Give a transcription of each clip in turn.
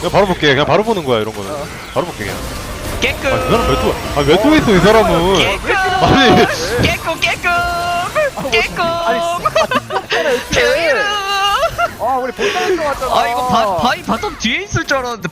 그냥 바로 볼게. 그냥 바로 보는 거야 이런 거는. 어. 바로 볼게 그냥. 깨끗 아, 그 사람 몇 도? 아, 몇 도에 있어 이 사람은? 깨끗 아니, 깨끗 깨끗 깨끗 아 우리 본당에서 왔잖아. 아 이거 바, 바이 바텀 뒤에 있을 줄 알았는데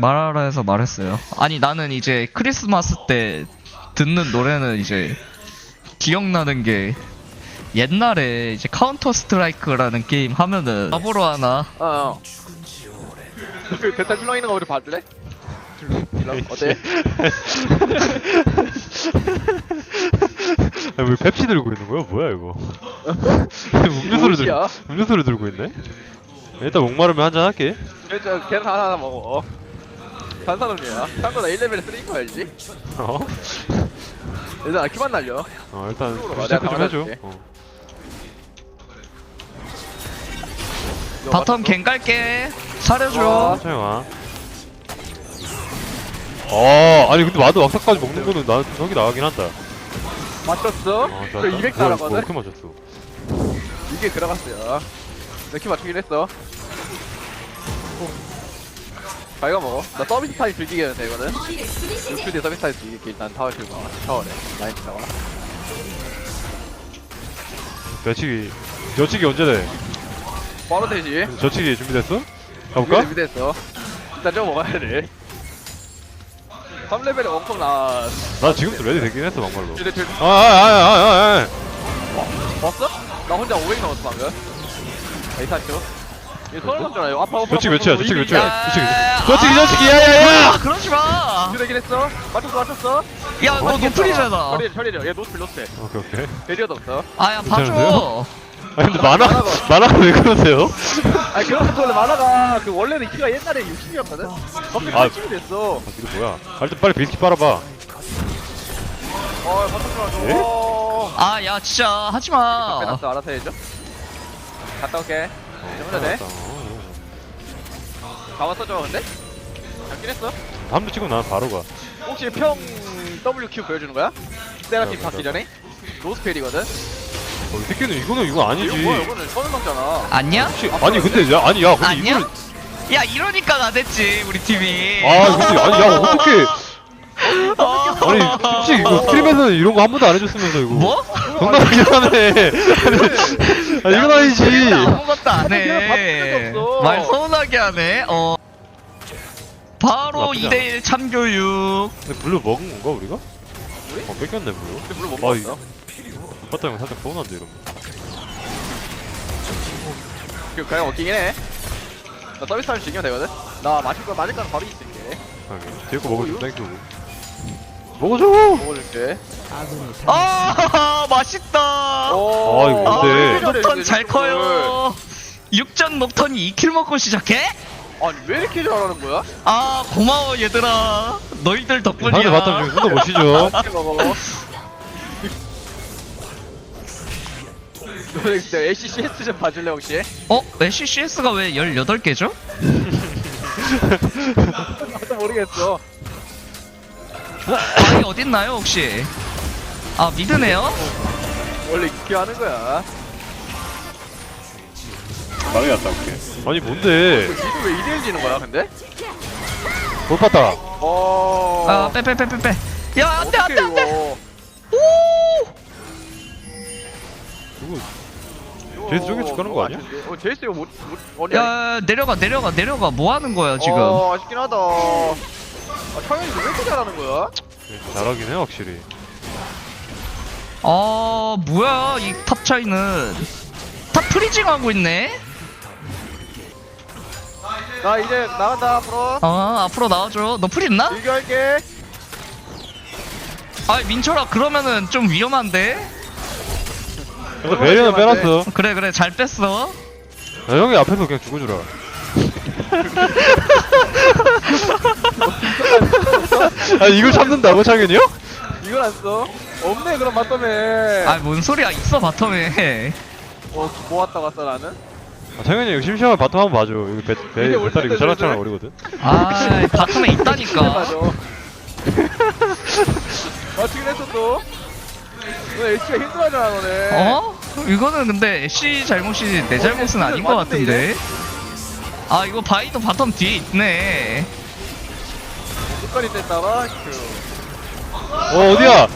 말하라 해서 말했어요. 아니 나는 이제 크리스마스 때 듣는 노래는 이제 기억나는 게 옛날에 이제 카운터 스트라이크라는 게임 하면은 바보로 하나 어. 어. 그 대타 출렁 있는 거 우리 봐줄래? 출렁 어때? 아, 왜 펩시 들고 있는 거야? 뭐야 이거? 음료수를 들 뭐야? 음료수를 들고 있네. 일단 목마르면 한잔 할게. 저 계란 하나 먹어. 탄산음료야. 참고나 1레벨에 쓰레기 거 알지? 어? 일단 키만 날려. 어 일단 체크 내가 좀 해줘. 담아줄게. 어. 이거 바텀? 갱 깔게 사려줘 어. 천천히 와. 어 아니 근데 마드 왁사까지 먹는 거는 좀 성이 나가긴 한다. 맞췄어? 어그200 달러거든? 어떻게 맞췄어? 이게 들어갔어요. 몇키 맞추긴 했어. 자 이거 먹어. 나 서비스 타임 즐기겠는데 이거는. 6대 서비스 타임 즐길게 일단 타워 들고 와. 타워래. 라인 타워. 며치기 며치기 언제 돼? 바로 되지. 저치기 준비됐어? 가볼까? 준비됐어. 일단 저거 먹어야 돼. 3레벨에 원컵 나. 나 지금도 레디 되긴 했어 막말로. 줄 줄. 아아아아아 봤어? 나 혼자 500 넘었어 방금. 에이 사쇼. 이거 서울 남잖아. 이거 아파 아파. 저치기 몇이야? 저치기 몇이야? 저치기 야, 저치기 아, 저치기 야야야! 아, 그러지 마. 되긴 했어. 맞췄어 맞췄어. 야, 너 노플이잖아. 처리 처리려. 얘 노스필 노스필. 오케이 오케이. 대리어도 없어. 아, 야, 봐줘. 괜찮은데요? 아 근데 만화 만화가 왜 그러세요? 아니 그런 거 원래 만화가 그 원래는 키가 옛날에 60이었거든. 갑자기 아. 80이 됐어. 아 이거 뭐야? 아, 일단 빨리 비스킷 빨아봐. 어, 바텀 예? 좋아줘. 아, 야, 진짜 하지 마. 빼놨어, 알아서 해줘. 갔다 올게. 이제 혼자 돼? 알았다. 어, 다 왔어, 저 근데? 잡긴 했어. 다음도 찍으면 난 바로 가. 혹시 평 WQ 보여주는 거야? 세라팀 네, 받기 전에? 로스펠이거든? 어, 이 새끼는 이거는 이거 아니지. 이거 뭐야, 이거는 서는 먹잖아. 아니야? 혹시 아니 근데 야 아니 야 근데 아니야? 이거는 야, 이러니까 나 됐지, 우리 팀이. 아 근데 아니 야 어떻게 어. 아니 솔직히 이거 스트림에서는 이런 거 한 번도 안 해줬으면서 이거 뭐? 장난하긴 하네. 아니 이건 아니지. 아무것도 안 아니, 해. 말 서운하게 하네. 어. 바로 나쁘지 2대1 참교육. 근데 블루 먹은 건가 우리가? 우리? 어 뺏겼네 블루. 근데 물론 못 아, 먹었어. 봤다 형 살짝 서운한데 이러면. 그, 그냥 먹기긴 해. 나 서비스 타임 즐기면 되거든? 나 마실 거 맞을 거는 바로 있을게. 뒤에 거 먹어줘 땡큐. 먹어줘. 먹어줄게. 아, 맛있 다. 오, 아, 이거 아, 뭔데? 녹턴 잘 커요. 육전 녹턴이 2킬 먹고 시작해? 아니, 왜 이렇게 잘하는 거야? 아, 고마워 얘들아. 너희들 덕분이야. 상대 바텀 못 쉬죠. 이렇게 먹어. 너 진짜 ACCS 좀 봐줄래 혹시? 어? SCS가 왜 18개죠? 나도 모르겠어. 방이 어딨나요 혹시? 아 미드네요? 원래 이렇게 하는 거야. 나이 갔다 올게. 아니 뭔데? 미드 왜 2대1 지는 거야 근데? 못 봤다. 어. 아 빼 빼 빼 빼 빼 야 안 돼 안 돼 안돼 이거. 누구? 이거 제이스 저기 집 가는 거 아니야? 어 제이스 이거 못, 못, 어디? 야 내려가 내려가 내려가 뭐 하는 거야 지금 어 아쉽긴 하다. 아 창현이 왜 이렇게 잘하는 거야? 잘하긴 해 확실히. 아 뭐야 이 탑 차이는 탑 프리징 하고 있네 나 이제 나간다 앞으로. 아 앞으로 나와줘 너 프리 있나? 즐겨할게. 아 민철아 그러면은 좀 위험한데 그래서 배려는 빼놨어. 그래 그래 잘 뺐어 야, 형이 앞에서 그냥 죽어주라. 아 이걸 참는다고 창현이 형? 이걸 안 써? 없네 그럼 맞다며. 아뭔 소리야. 있어 바텀에. 어 모았다 갔어 나는? 아, 당연히 이거 심심하면 바텀 한번 봐줘. 이거 배, 배, 이게 올 배탈 이거 텐데, 쩌락쩌락 저래. 거리거든. 아 바텀에 네, 있다니까. 맞아 맞추긴 했어 또 H가 힘들어하잖아 너네. 어? 이거는 근데 애쉬 잘못이 내 잘못은 아닌 것 같은데. 아 이거 바이도 바텀 뒤에 있네. 뗐다가 그어 어디야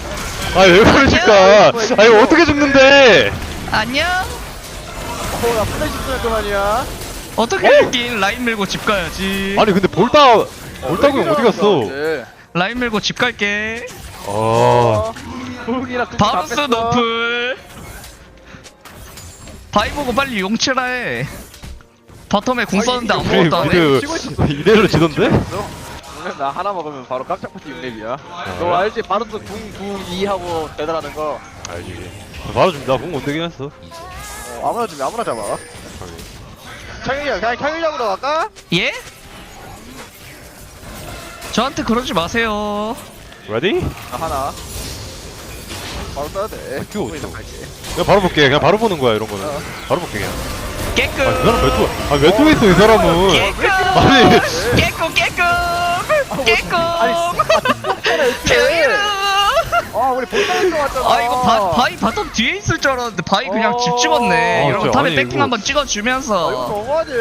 아 왜 그러실까? 아 이거 어떻게 죽는데? 안녕. 어나 플래시 쓰는 동안이야? 어떻게 이긴 라인 밀고 집 가야지? 아니 근데 볼따 볼따구 형 어디 갔어? 라인 밀고 집 갈게. 아. 훅이나 그 바운스 노플. 바이 보고 빨리 용치라 해. 바텀에 궁 썼는데 아무것도 안해. 그 치고 있었어. 이대로 지던데? 오늘 나 하나 먹으면 바로 깜짝 파티 6렙이야. 너 알지? 바로 또 궁, 궁 2 하고 배달하는 거. 알지. 바로 준다. 공못 되긴 했어. 어, 아무나 주면 아무나 잡아. 창현이 형 그냥 창현이 형으로 갈까? 예? 저한테 그러지 마세요. 레디? 나 하나. 바로 써야 돼. 아, 끼워, 궁 끼워. 갈게. 그냥 바로 볼게. 그냥 바로 보는 거야 이런 거는. 어. 바로 볼게 그냥. 깨끗. 아그 사람 몇 투? 아몇 투에 있어 이 사람은? 깨끗. 아니 깨끗 깨끗 깨끗 이렇게. 깨끗 아 우리 볼따에서 왔잖아. 아 이거 바, 바이 바텀 뒤에 있을 줄 알았는데 바이 그냥 어. 집 찍었네. 아, 이러면 진짜. 탑에 아니, 백킹 이거- 한번 아 이거 찍어주면서. 너무하지.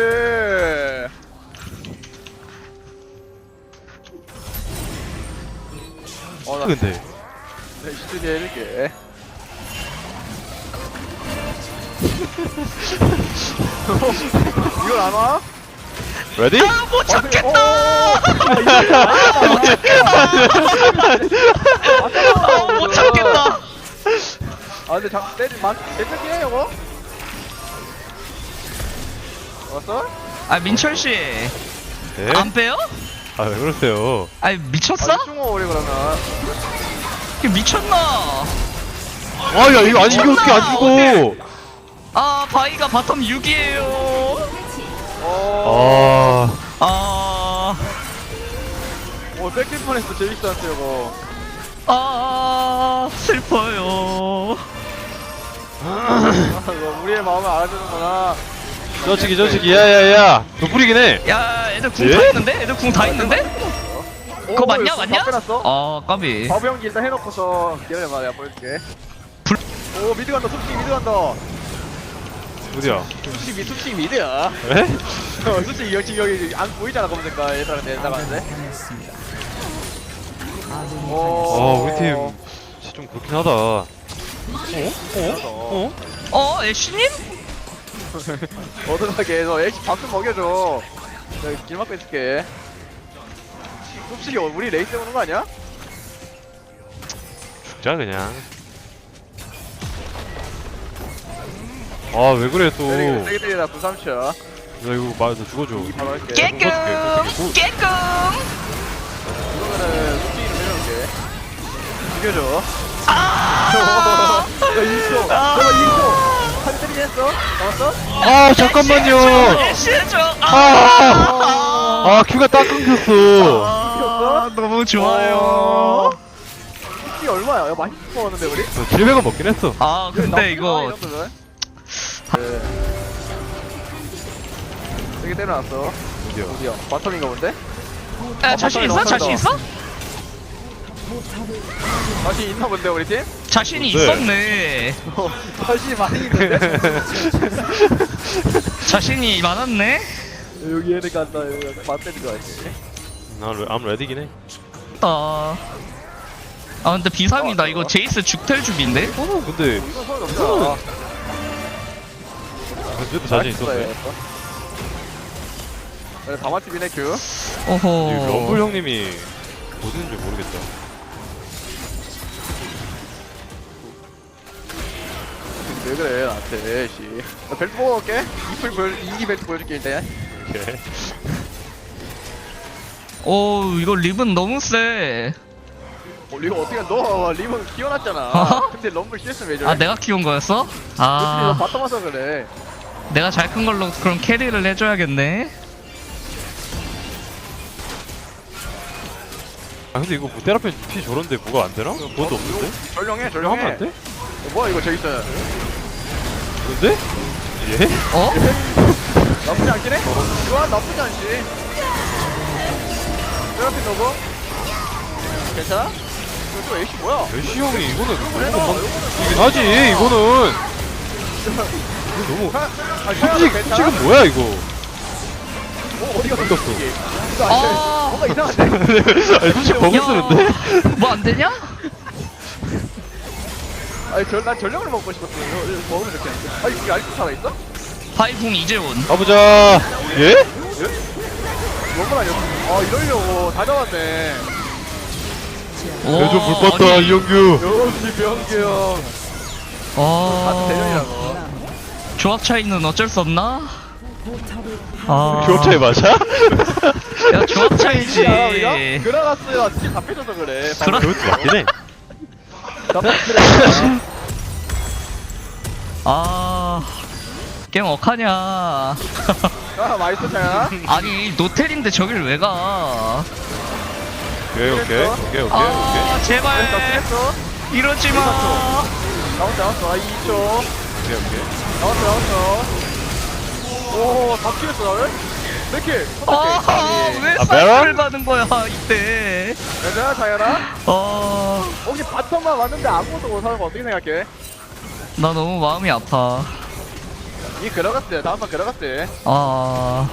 어나 근데. 스튜디오 해줄게. 이걸 안 와? 레디? 아못 잡겠다 아, 못 참겠다 아 근데 자, 때리 만해 이거? 왔어? 아 민철 씨 네? 안 빼요? 아 왜 그러세요 아니 미쳤어? 아, 중어 우리 그러면 이게 미쳤나? 아야 이거 아니 이게 어떻게 안 죽어 아 바이가 바텀 6이에요. 어. 아 아, 어 백킬 뻔했어 재밌었어 이거. 아 슬퍼요. 아, 이거 우리의 마음을 알아주는구나. 저치기 저치기 야야야 너 뿌리긴 해 야, 애들 궁 예? 다 있는데? 애들 궁 다 있는데? 그거 오, 맞냐, 맞냐? 다 빼놨어? 아, 까비. 바보 형기 일단 해놓고서 기다려봐 내가 보여줄게. 불- 오 미드 간다 솔직히 미드 간다. 어디야 솔직히 미 솔직히 미드야. 에? 어, 솔직히 여기 여기 안 보이잖아 검은색깔 얘들한테. 오. 아 우리 팀 진짜 좀 그렇긴 하다 어? 어? 어, 애쉬님? 어떡하게 해서 애쉬 밥좀 먹여줘. 내가 길 막고 있을게. 솔직히 우리 레이스 오는 거 아니야? 죽자 그냥 아 왜 그래 또 때리기 나 세게 때리다 93초야. 이거 말해서 죽어줘 바로 할게. 깨끔, 깨끔. 내려올게. 죽여줘. 아, 야 인코. 너가 인코. 한 때리긴 했어? 잡았어? 아 잠깐만요 애쉬 해줘. 아, 아 큐가 딱 끊겼어 아, 너무 좋아요. 어. 솔직히 얼마야? 야 많이 먹었는데 우리? 700원 먹긴 했어 아, 근데 이거 네. 되게 때려놨어. 어디야 어디야? 바텀인가 본데? 야, 자신 있어? 자신 있어? 다시 있나 본데 우리 팀? 자신이 네. 있었네. 어, 다시 많이 있는데? 자신이 많았네. 여기 애들 간다. 여기 맞대는 거 알지? 난암 레디긴 해 아, 아 근데 비상이다. 이거 제이스 죽텔줍인데? 어, 근데 이건 소용 없잖아. 그래도 자신 있었네 그래, 다마티비네 큐. 이 어허. 럼블 형님이 어디는지 모르겠다 왜 그래, 나한테, 씨. 나 벨트 보고 올게. 이풀 보여, 이기 벨트 보여줄게, 일단. 오케이 오, 이거 립은 너무 세. 어, 리본 어떻게, 너 리본 키워놨잖아. 어? 근데 럼블 CS 왜 저래? 아, 내가 키운 거였어? 아, 바텀 와서 그래. 내가 잘 큰 걸로 그럼 캐리를 해줘야겠네. 아 근데 이거 뭐 테라펜 피 저런데 뭐가 안 되나? 그것도 없는데? 전령해, 하면 전령해. 안 돼? 어, 뭐야, 이거 저기 있어. 근데? 예? 어? 나쁘지 않긴 해? 이거 나쁘지 않지 세라핀 너고? 괜찮아? 이거 또 A씨 뭐야? 애쉬 형이 이거는 너무 이거는 이긴 하지 이거는 너무 아 솔직히? 지금 뭐야 이거 어, 어디가 돼. 아. 뭔가 이상한데? 아니 솔직히 버그 쓰는데? 뭐안 되냐? 아니 저, 난 전력을 먹고 싶었어 이거, 이거 먹으면 아니 이게 아직도 살아있어? 하이궁 이제 온. 가보자 예? 뭔건 아니었어 아 이러려고 다 잡았네 내좀 불봤다 아니, 이영규 역시 병규 형 같은 어. 대전이라고 조합 차이는 어쩔 수 없나? 아. 교업 차이 맞아? 야, 조합 차이지. 야, 우리가? 그라가스가 스킬 다 빼줘서 그래 그라- 그것도 맞긴 해 아. 게임 억하냐. 아 맛있어 자야 아니, 노텔인데 저길 왜 가? 오케이 오케이 오케이 오케이 아, 제발. 했어 이러지 마. 나왔어 나왔어 아 2초 오케이 오케이 나왔어 나왔어 오다 피했어 나를? 몇킬 아, 왜 아, 사이클을 메론? 받은 거야, 이때. 여자 자야라 어, 혹시 바텀만 왔는데 아무것도 못하는 거 어떻게 생각해? 나 너무 마음이 아파. 이 그라가스 다음 판 그라가스 아,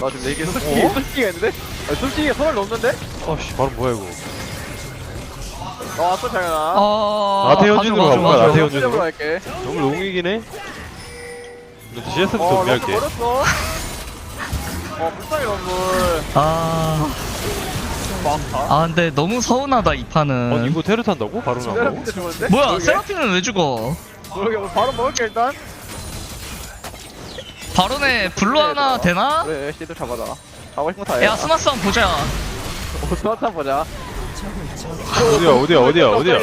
나 지금 이게 솔직히 솔직히 했는데? 아, 솔직히 손을 넘는데? 아씨 바로 뭐야 이거 나 왔어 자야라 아, 나태현진으로 가볼까, 가져. 나태현. 실력으로 할게 너무 롱이긴 해 근데 CS부터 어 정리할게 버렸어 어 불쌍해 럼블 아, 아, 근데 너무 서운하다, 이 판은. 어 이거 테르 탄다고? 바로 나온다고? 세라핀도 죽었는데? 뭐야. 세라핀은 왜 죽어? 그러게 뭐 바로 먹을게 일단 바론에 블루 하나 되나? 그래 씨도 잡아라 잡고 싶은 거 다 해 야, 스마스 한번 보자. 어 스마트 보자 어디야 어디야 어디야 어디야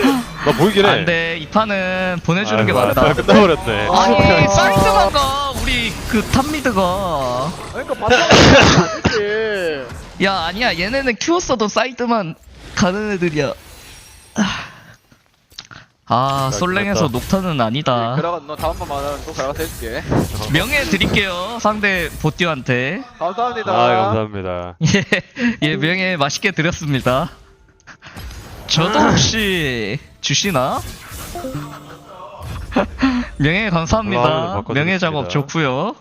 나 보이긴 해 안 돼, 이 판은 보내주는 게 아이고, 맞다. 아, 끝나버렸네 아니, 사이드만 가, 우리 그 탑미드가. 그러니까 바텀 안되지 야, 아니야, 얘네는 키웠어도 사이드만 가는 애들이야. 아, 자, 솔랭에서. 녹타는 아니다. 그라가 너 다음 판만은 또 그라가스 해줄게 명예 드릴게요, 상대 보띠한테. 감사합니다 아 감사합니다 예, 예, 명예 맛있게 드렸습니다. 저도 혹시 주시나? 명예 감사합니다. 명예 작업 좋고요.